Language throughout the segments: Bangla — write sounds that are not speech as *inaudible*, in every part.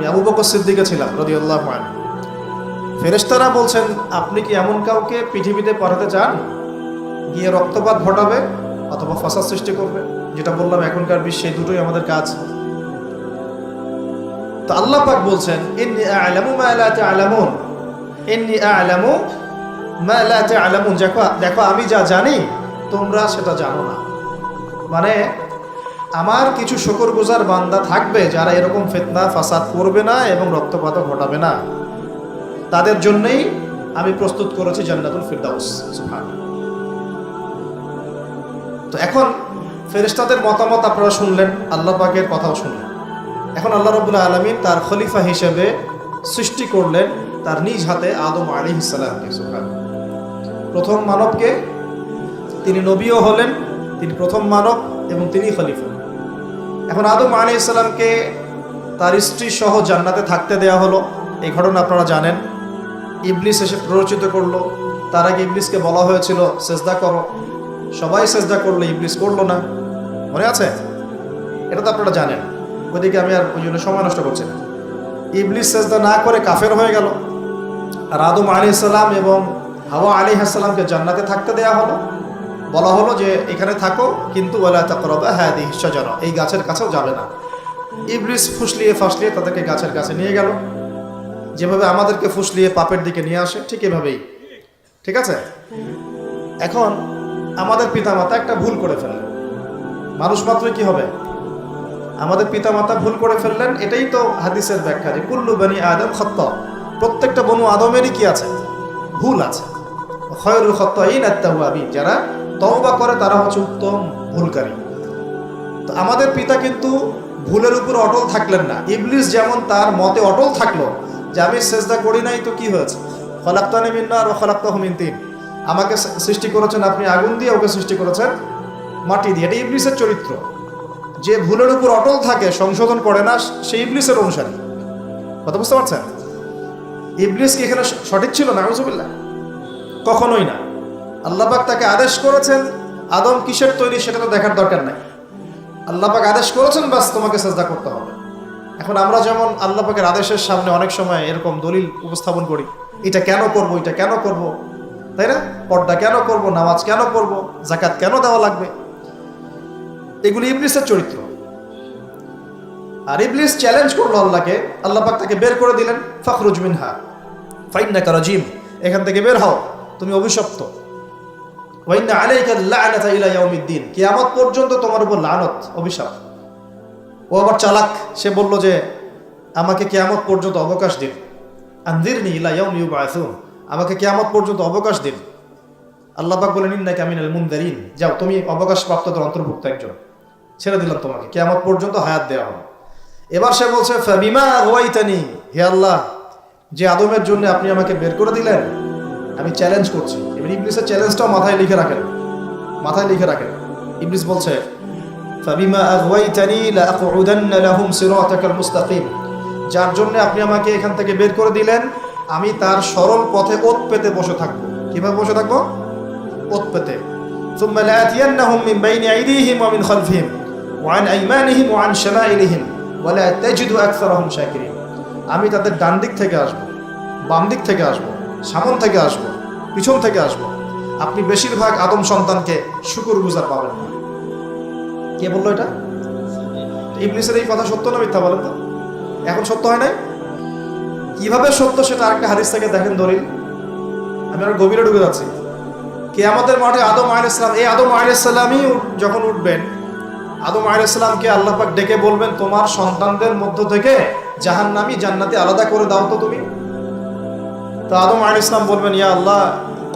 আমি আবু বকর সিদ্দিকে ছিলাম রদি আল্লাহ ফেরেশতারা বলছেন, আপনি কি এমন কাউকে পৃথিবীতে পাঠাতে চান? গিয়ে রক্তপাত ঘটাবে অথবা ফাসাদ সৃষ্টি করবে? যেটা বললাম, এখনকার বিশ্বে দুটোই আমাদের কাজ। তো আল্লাহ পাক বলছেন, ইন্নি আ'লামু মা লা তা'লামুন। ইন্নি আ'লামু মা লা তা'লামুন। দেখো দেখো, আমি যা জানি, তোমরা সেটা জানো না। মানে আমার কিছু শুকরগুজার বান্দা থাকবে যারা এরকম ফিতনা, ফাসাদ করবে না এবং রক্তপাত ঘটাবে না। তাদের জন্যই আমি প্রস্তুত করেছি জান্নাতুল ফিরদাউস তো এখন ফেরেশতাদের মতামত আপনারা শুনলেন, আল্লাহ পাকের কথাও শুনলেন। এখন আল্লাহ রবুল্লা আলমিন তার খলিফা হিসেবে সৃষ্টি করলেন তার নিজ হাতে আদম আলী ইসালামকে প্রথম মানবকে তিনি নবীও হলেন, তিনি প্রথম মানব এবং তিনি খলিফা। এখন আদম আলী ইসলামকে তার স্ত্রী সহ জান্নাতে থাকতে দেয়া হলো। এই ঘটনা আপনারা জানেন। ইবলিস এসে প্ররোচিত করল। তার আগে ইবলিসকে বলা হয়েছিল, সেজদা করো। সবাই সেজদা করল, ইবলিস করল না। মনে আছে? এটা তো আপনারা জানেন। ওইদিকে আমি আর ওই জন্য সময় নষ্ট করছি না। ইবলিস সেজদা না করে কাফের হয়ে গেল। আর আদম আলী সাল্লাম এবং হাওয়া আলী হাসাল্লামকে জান্নাতে থাকতে দেয়া হলো। বলা হলো যে এখানে থাকো, কিন্তু ওলা তাকরবা হ্যাঁ দি সজরা এই গাছের কাছেও যাবে না। ইবলিস ফুসলিয়ে ফাসলিয়ে তাদেরকে গাছের কাছে নিয়ে গেল। যেভাবে আমাদেরকে ফুসলিয়ে পাপের দিকে নিয়ে আসে, ঠিক এভাবেই। ঠিক আছে? এখন আমাদের পিতামাতা একটা ভুল করে ফেললেন। মানুষ মাত্রই কি হবে? আমাদের পিতামাতা ভুল করে ফেললেন, এটাই তো হাদিসের ব্যাখ্যা যে কুল্লু বানি আদম খত্ত প্রত্যেকটা বনু আদমেরই কি আছে? ভুল আছে। খয়রুল খত্ত এই নাত্তাহুয়াবি যারা তওবা করে তারা হচ্ছে উত্তম ভুলকারী। তো আমাদের পিতা কিন্তু ভুলের উপর অটল থাকলেন না। ইবলিস যেমন তার মতে অটল থাকল যে আমি সেজদা করি নাই, তো কি হয়েছে? খলাক্তানি মিন্নার ও খলাক্তাহ মিন তিন। আমাকে সৃষ্টি করেছেন আপনি আগুন দিয়ে, ওকে সৃষ্টি করেছেন মাটি দিয়ে। এটা ইবলিসের চরিত্র। যে ভুলের উপর অটল থাকে, সংশোধন করে না, সে ইবলিসের অনুসারী। কথা বুঝতে পারছেন? ইবলিস কি এখানে সঠিক ছিল না? আউজুবিল্লাহ কখনোই না। আল্লাপাক তাকে আদেশ করেছেন, আদম কিসের তৈরি সেটা তো দেখার দরকার নাই। আল্লাপাক আদেশ করেছেন, বাস তোমাকে চেষ্টা করতে হবে। এখন আমরা যেমন আল্লাপাকের আদেশের সামনে অনেক সময় এরকম দলিল উপস্থাপন করি, এটা কেন করব, এটা কেন করব, তাই না? পর্দা কেন করব, নামাজ কেন করব জাকাত কেন দেওয়া লাগবে? এগুলি ইবলিসের চরিত্র। আর ইবলিস চ্যালেঞ্জ করল আল্লাহকে, আল্লাহ পাক তাকে বের করে দিলেন, ফখরুজ মিনহা ফাইন্না কারাজিম এখান থেকে বের হও, তুমি অভিশপ্ত। কিয়ামত পর্যন্ত তোমার উপর লানত, অভিশাপ। ও আবার চালাক, সে বলল যে, আমাকে কিয়ামত পর্যন্ত অবকাশ দিন। আনজিরনি আমাকে কিয়ামত পর্যন্ত অবকাশ দিন। আল্লাহ পাক বলেন, ইন্নাকা মিনাল মুনদারিন যাও, তুমি অবকাশ প্রাপ্তদের অন্তর্ভুক্ত একজন। ছেড়ে দিলাম তোমাকে, কিয়ামত পর্যন্ত হায়াত দেওয়া হবে। এবার সে বলছে, ফাবিমা ওয়াইতানি হে আল্লাহ, যে আদমের জন্য আপনি আমাকে বের করে দিলেন আমি চ্যালেঞ্জ করছি এবার ইবলিসের চ্যালেঞ্জটাও মাথায় লিখে রাখেন মাথায় লিখে রাখেন ইবলিস বলছে ফাবিমা আগওয়াইতানি লাআকউদান্না লাহুম সিরাতাকাল মুস্তাকিম যার জন্য আপনি আমাকে এখান থেকে বের করে দিলেন আমি তার সরল পথে ওত পেতে বসে থাকবো কিভাবে বসে থাকবো ওত পেতে ثم لآتينهم من بين أيديهم ومن خلفهم وعن أيمانهم وعن شمائلهم ولا تجد أكثرهم شاكرين আমি তাদের ডান দিক থেকে আসব বাম দিক থেকে আসব সামন থেকে আসব, পিছন থেকে আসব। আপনি বেশিরভাগ আদম সন্তানকে শুকুর গুজার পাবেন না। কে বলল এটা? ইবলিসের এই কথা সত্য না মিথ্যা বলেন তো? এখন সত্য হয় নাই? কীভাবে সত্য সেটা আরেকটা হাদিস থেকে দেখেন দলিল? আমি আর গভীরে ঢুকে যাচ্ছি। কে আমাদের মাঠে আদম আলাইসালাম এই আদম আলাইসাল্লামই যখন উঠবেন, আদম আলাইসাল্লামকে আল্লাহ পাক ডেকে বলবেন, তোমার সন্তানদের মধ্য থেকে জাহান্নামি জান্নাতি আলাদা করে দাও তো তুমি। তো আদম আল ইসলাম বলবেন, ইয়া আল্লাহ,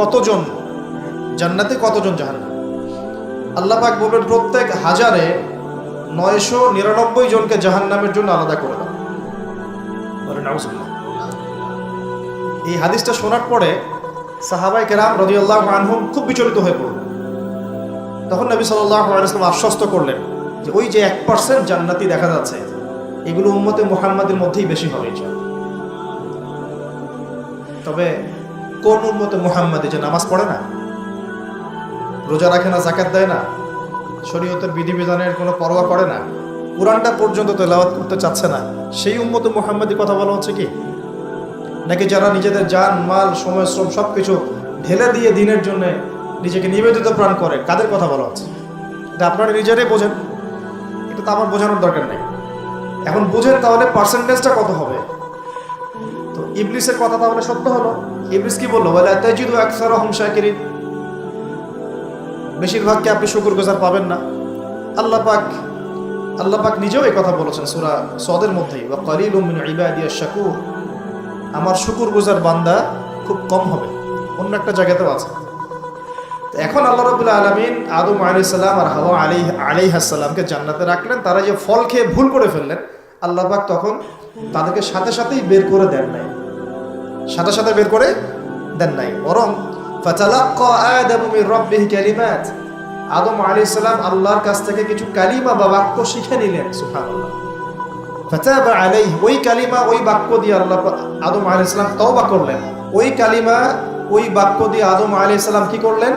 কতজন জান্নাতে, কতজন জাহান্নাম? আল্লাহ পাক বলবেন, প্রত্যেক হাজারে নয়শো নিরানব্বই জনকে জাহান্নামের জন্য আলাদা করে এই হাদিসটা শোনার পরে সাহাবাই কেরাম রদিউল্লাহ আনহুম খুব বিচলিত হয়ে পড়ল তখন নবী সাল্লাহ আলাইসলাম আশ্বস্ত করলেন যে, ওই যে এক পার্সেন্ট জান্নাতি দেখা যাচ্ছে, এগুলো উম্মতে মুহাম্মাদের মধ্যেই বেশি ইনশাআল্লাহ। তবে কোন উম্মতে মুহাম্মাদি যে নামাজ পড়ে না, রোজা রাখে না জাকাত দেয় না, শরীয়তের বিধিবিধানের কোনো পরোয়া করে না, কোরআনটা পর্যন্ত তেলাওয়াত করতে চাচ্ছে না, সেই উম্মত মোহাম্মদী কথা বলা হচ্ছে কি? নাকি যারা নিজেদের যান মাল, সময়, শ্রম সব কিছু ঢেলে দিয়ে দিনের জন্য নিজেকে নিবেদিত প্রাণ করে, কাদের কথা বলা হচ্ছে? এটা আপনারা নিজেরাই বোঝেন। এটা তো আমার বোঝানোর দরকার নেই। এখন বুঝেন তাহলে পার্সেন্টেজটা কত হবে? ইবলিসের কথা তাহলে সত্য হলো। ইবলিস কি বলল? বলে তাজিদু আকসার শাকিরিন। বেশিরভাগকে আপনি শুকুর গুজার পাবেন না? আল্লাহ পাক আল্লাহ পাক নিজেও এই কথা বলেছেন সূরা সদের মধ্যেই। ওয়া কালিলুম মিন ইবাদিয়াশ শাকুর আমার শুকুর গুজার বান্দা খুব কম হবে। অন্য একটা জায়গাতেও আছে। এখন আল্লাহ রবুল্লা আলমিন আদম আলি সাল্লাম আর হাওয়া আলী আলি হাসাল্লামকে জান্নাতে রাখলেন। তারা যে ফল খেয়ে ভুল করে ফেললেন, আল্লাহ পাক তখন তাদেরকে সাথে সাথেই বের করে দেন নাই। সাথে সাথে বের করে দেন নাই। বরং ফাতালাক্কা আদামু আলাইহিস সালাম আল্লাহর কাছ থেকে কিছু কালিমা বা বাক্য শিখে নিলেন ফাতাবা আলাইহি, ওই কালিমা, ওই বাক্য দিয়ে আল্লাহ আদম আলাইহিস সালাম তওবা করলেন। ওই কালিমা, ওই বাক্য দিয়ে আদম আলাইহিস সালাম কি করলেন?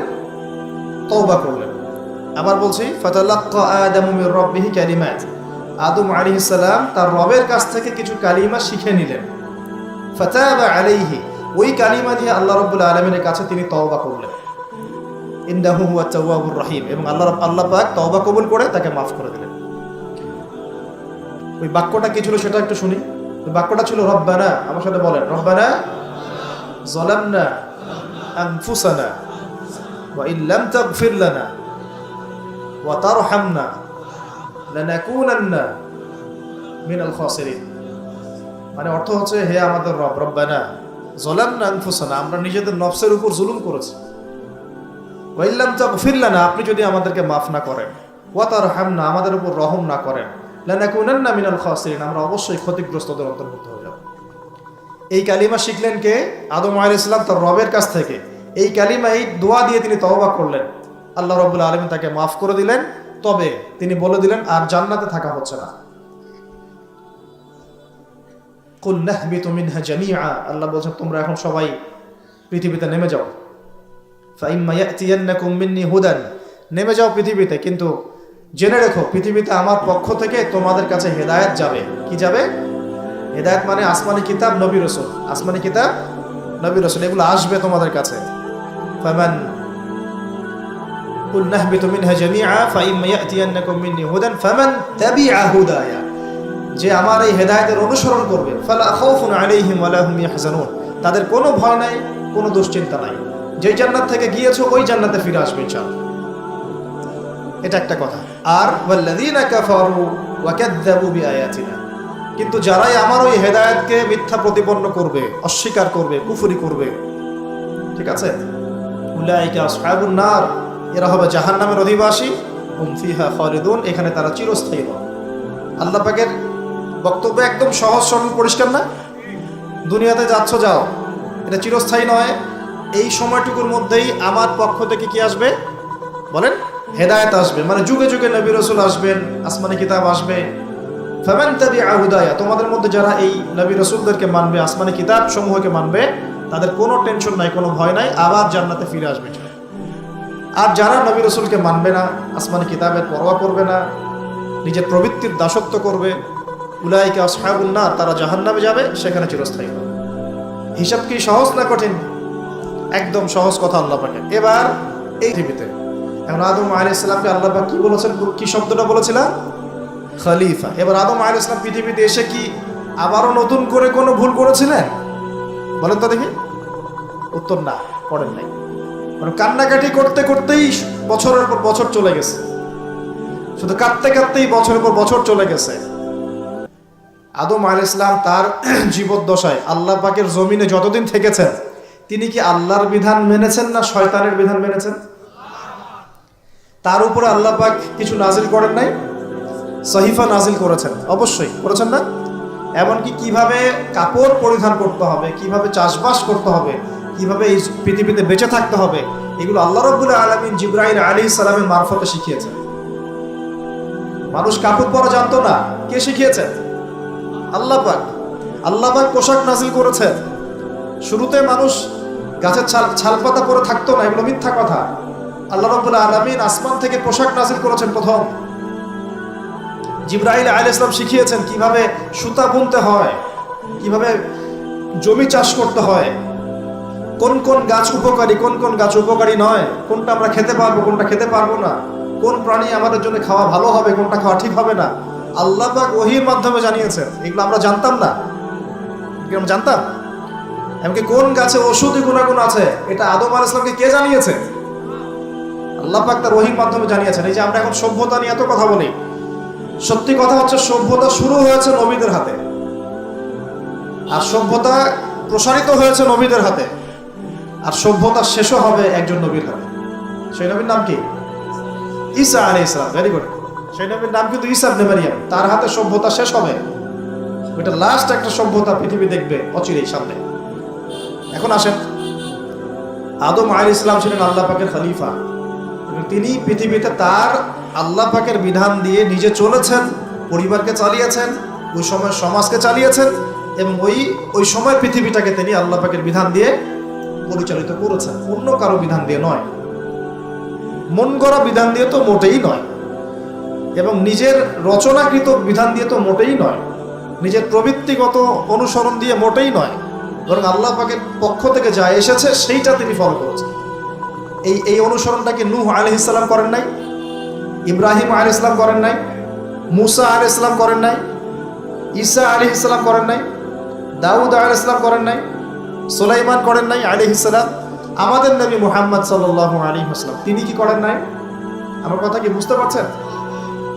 তওবা করলেন। আবার বলছি রাব্বিহি কালিমাত। আদম আলাইহিস সালাম তার রবের কাছ থেকে কিছু কালিমা শিখে নিলেন। ফাতাবা আলাইহি। ওই কালিমা দিয়ে আল্লাহ রাব্বুল আলামিনের কাছে তিনি তওবা করলেন। ইন্নাহু হুয়া তাওয়াবুর রহিম এবং আল্লাহ আল্লাহ পাক তওবা কবুল করে তাকে মাফ করে দিলেন। ওই বাক্যটা কি ছিল সেটা একটু শুনি। বাক্যটা ছিল, রব্বানা আমার সাথে বলেন, রব্বানা যালামনা আনফুসানা ওয়া ইন লাম তাগফির লানা ওয়া তারহামনা লানাকুনান্না মিনাল খাসিরিন। মানে অর্থ হচ্ছে, হে আমাদের রব, রব্বানা জলাম না আনফুসানা, আমরা নিজেদের নফসের উপর জুলুম করেছি। ওয়াইল্লাম তাগফির না আপনি যদি আমাদেরকে মাফ না করেন, ওয়া তারহামনা, আমাদের উপর রহম না করেন মিনাল আমরা অবশ্যই ক্ষতিগ্রস্তদের অন্তর্ভুক্ত হয়ে যাব। এই কালিমা শিখলেন কে? আদম আলাইহিস সালাম তার রবের কাছ থেকে। এই কালিমা, এই দোয়া দিয়ে তিনি তওবা করলেন। আল্লাহ রাব্বুল আলামিন তাকে মাফ করে দিলেন। তবে তিনি বলে দিলেন, আর জান্নাতে থাকা হচ্ছে না। কুল নাহবিতু মিনহা জামিআ আল্লাহ বলছেন তোমরা এখন সবাই পৃথিবীতে নেমে যাও ফাইম্মা ইয়াতিয়ান্নাকুম মিন্নি হুদান নেমে যাও পৃথিবীতে কিন্তু জেনে রেখো পৃথিবীতে আমার পক্ষ থেকে তোমাদের কাছে হেদায়েত যাবে কি যাবে হেদায়েত মানে আসমানি কিতাব নবী রসুল আসমানি কিতাব নবী রসুল এগুলো আসবে তোমাদের কাছে ফামান قل نهبط منها جميعا فإما يأتينكم مني هدى فمن تبع هدايا যে আমার এই হেদায়তের অনুসরণ করবে। তাদের কোনো ভয় নাই, কোনো দুশ্চিন্তা নাই। যেই জান্নাত থেকে গিয়েছো, ওই জান্নাতে ফিরে আসবে ইনশাআল্লাহ। এটা একটা কথা। আর কিন্তু যারাই আমার ওই হেদায়তকে মিথ্যা প্রতিপন্ন করবে, অস্বীকার করবে, কুফুরি করবে, ঠিক আছে? নার। এরা হবে জাহান্নামের অধিবাসী। এখানে তারা চিরস্থায়ী হবে আল্লাহ পাকের বক্তব্য একদম সহজ, সরল, পরিষ্কার না? দুনিয়াতে যাচ্ছ, যাও। এটা চিরস্থায়ী নয়। এই সময়টুকুর মধ্যেই আমার পক্ষ থেকে কি আসবে? বলেন, হেদায়েত আসবে। মানে যুগে যুগে নবী রসুল আসবেন, আসমানি কিতাব আসবে। ফামান আহুদায়া তোমাদের মধ্যে যারা এই নবী রসুলদেরকে মানবে, আসমানি কিতাব সমূহকে মানবে, তাদের কোনো টেনশন নাই, কোনো ভয় নাই, আবার জান্নাতে ফিরে আসবে। আর যারা নবী রসুলকে মানবে না, আসমানি কিতাবের পরোয়া করবে না, নিজের প্রবৃত্তির দাসত্ব করবে উলাইকে আসহাবুল না তারা জাহান্নামে যাবে, সেখানে চিরস্থায়ী হবে। হিসাব কি সহজ না কঠিন? একদম সহজ কথা আল্লাহ পাকে এবার এই পৃথিবীতে, এখন আদম আলী ইসলামকে আল্লাহ পাক কি বলেছেন? কি শব্দটা বলেছিলাম খলিফা। এবার আদম আলী ইসলাম পৃথিবীতে এসে কি আবারও নতুন করে কোনো ভুল করেছিলেন? বলেন তো দেখি। উত্তর না করেন নাই। মানে কান্নাকাটি করতে করতেই বছরের পর বছর চলে গেছে। শুধু কাঁদতে কাঁদতেই বছরের পর বছর চলে গেছে। আদম আল ইসলাম তার *clears throat* জীবদ্দশায় আল্লাহ পাকের জমিনে যতদিন থেকেছেন, তিনি কি আল্লাহর বিধান মেনেছেন না শয়তানের বিধান মেনেছেন? তার উপরে আল্লাহ পাক কিছু নাজিল করেন নাই? সহিফা নাজিল করেছেন। অবশ্যই, করেছেন না? এমনকি কীভাবে কাপড় পরিধান করতে হবে, কীভাবে চাষবাস করতে হবে, কীভাবে এই পৃথিবীতে বেঁচে থাকতে হবে, এগুলো আল্লাহ রব্বুল আলমিন জিব্রাহিম আলী সালামের মারফতে শিখিয়েছেন। মানুষ কাপড় পরা জানতো না, কে শিখিয়েছেন? আল্লাহ পাক আল্লাহ পাক পোশাক নাজিল করেছেন। শুরুতে মানুষ গাছের ছাল, ছালপাতা পরে থাকতো না, এগুলো মিথ্যা কথা। আল্লাহ রব্বুল আলমিন আসমান থেকে পোশাক নাজিল করেছেন প্রথম। জিব্রাহিল আল ইসলাম শিখিয়েছেন কীভাবে সুতা বুনতে হয়, কীভাবে জমি চাষ করতে হয়। কোন কোন গাছ উপকারী, কোন কোন গাছ উপকারী নয়, কোনটা আমরা খেতে পারব, কোনটা খেতে পারব না। কোন প্রাণী আমাদের জন্য খাওয়া ভালো হবে, কোনটা খাওয়া ঠিক হবে না। আল্লাহ পাক ওহির মাধ্যমে জানিয়েছেন। এগুলো আমরা জানতাম না। আমরা জানতাম? এমনকি কোন গাছে ওষুধি গুণাগুণ আছে, এটা আদম আল ইসলামকে কে জানিয়েছে? আল্লাহ পাক তার ওহির মাধ্যমে জানিয়েছেন। এই যে আমরা এখন সভ্যতা নিয়ে এত কথা বলি, সত্যি কথা হচ্ছে সভ্যতা শুরু হয়েছে নবীদের হাতে। আর সভ্যতা প্রসারিত হয়েছে নবীদের হাতে। আর সভ্যতা শেষও হবে একজন নবীর হাতে। সেই নবীর নাম কি? ঈসা আলী ইসলাম ভেরি গুড নাম কিন্তু তার হাতে সভ্যতা শেষ হবে। ওইটা লাস্ট একটা সভ্যতা পৃথিবী দেখবে অচিরেই সামনে। এখন আসেন। আদম ইসলাম ছিলেন আল্লাহ পাকের খলিফা। তিনি পৃথিবীতে তার আল্লাহ পাকের বিধান দিয়ে নিজে চলেছেন, পরিবারকে চালিয়েছেন, ওই সময় সমাজকে চালিয়েছেন এবং ওই ওই সময় পৃথিবীটাকে তিনি আল্লাহ পাকের বিধান দিয়ে পরিচালিত করেছেন। অন্য কারও বিধান দিয়ে নয়। মন গড়া বিধান দিয়ে তো মোটেই নয়। এবং নিজের রচনাকৃত বিধান দিয়ে তো মোটেই নয়। নিজের প্রবৃত্তিগত অনুসরণ দিয়ে মোটেই নয়। বরং আল্লাহ পাকের পক্ষ থেকে যা এসেছে, সেইটা তিনি ফলো করেছেন। এই এই অনুসরণটাকে নূহ আলি ইসলাম করেন নাই? ইব্রাহিম আলি ইসলাম করেন নাই? মুসা আলি ইসলাম করেন নাই? ঈসা আলি ইসলাম করেন নাই? দাউদ আলি ইসলাম করেন নাই? সোলাইমান করেন নাই আলি ইসলাম আমাদের নবী মোহাম্মদ সাল্লাহ আলী ইসলাম তিনি কি করেন নাই? আমার কথা কি বুঝতে পারছেন?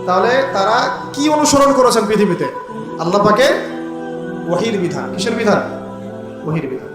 তাহলে তারা কি অনুসরণ করেছেন পৃথিবীতে? আল্লাহ পাকে ওহির বিধান। কিসের বিধান? ওহির বিধান।